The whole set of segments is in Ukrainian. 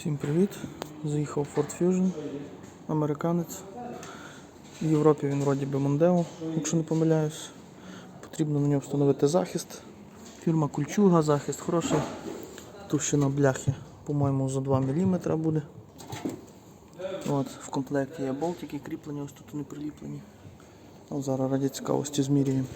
Всім привіт! Заїхав Ford Fusion, американець. В Європі він вроді би Мондео, якщо не помиляюсь. Потрібно на нього встановити захист. Фірма Кульчуга, захист хороший. Товщина бляхи, по-моєму, за 2 мм буде. От, в комплекті є болтики кріплені, ось тут вони приліплені. От зараз раді цікавості змірюємо.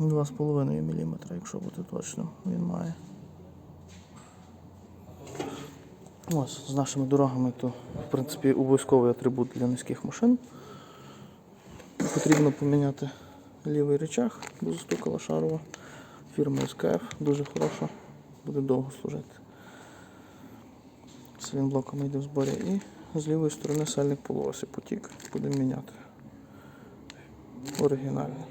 Два з половиною міліметра, якщо бути точно, він має. Ось, з нашими дорогами, то в принципі обов'язковий атрибут для низьких машин. Потрібно поміняти лівий речах, бо застукала шарова. Фірма СКФ дуже хороша, буде довго служити. З він блоком йде в зборі і з лівої сторони сальник полуосі потік, будемо міняти. Оригінальний.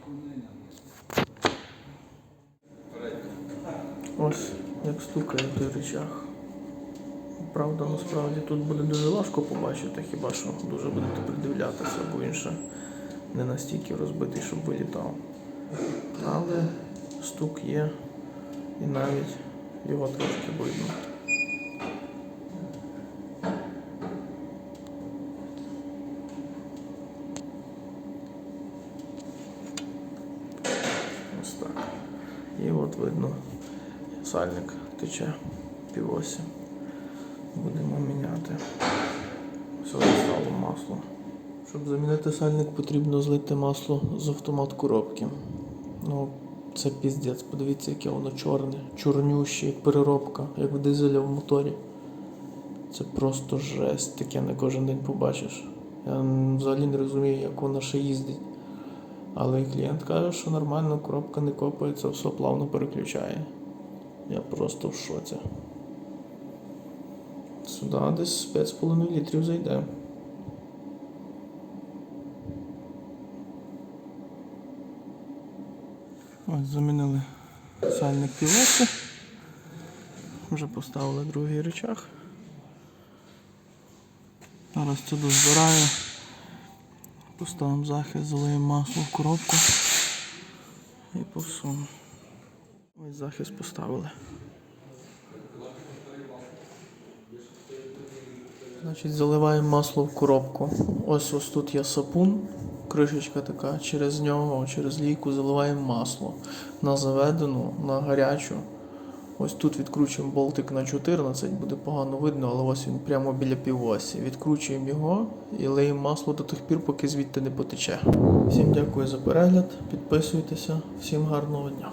Ось як стукає той речах. Правда, насправді тут буде дуже важко побачити, хіба що дуже будете придивлятися, бо він ще не настільки розбитий, щоб вилітав. Але стук є і навіть його трошки видно. Ось так. І от видно, сальник тече півосі. Будемо міняти. Сьогодні стало масло. Щоб замінити сальник, потрібно злити масло з автомат коробки. Ну, це піздець. Подивіться, яке воно чорне, чорнюще, як переробка, як в дизеля в моторі. Це просто жесть, таке не кожен день побачиш. Я взагалі не розумію, як вона ще їздить. Але клієнт каже, що нормально, коробка не копається, все плавно переключає. Я просто в шоці. Сюди десь 5,5 літрів зайде. Ось замінили сальник півоси. Вже поставили другий речах. Зараз це дозбираю. Поставимо захист, залиємо масло в коробку і посуну. Ось захист поставили. Значить, заливаємо масло в коробку. Ось ось тут є сапун, кришечка така, через нього, через лійку заливаємо масло. На заведену, на гарячу. Ось тут відкручуємо болтик на 14, буде погано видно, але ось він прямо біля півосі. Відкручуємо його і лиємо масло до тих пір, поки звідти не потече. Всім дякую за перегляд, підписуйтеся, всім гарного дня.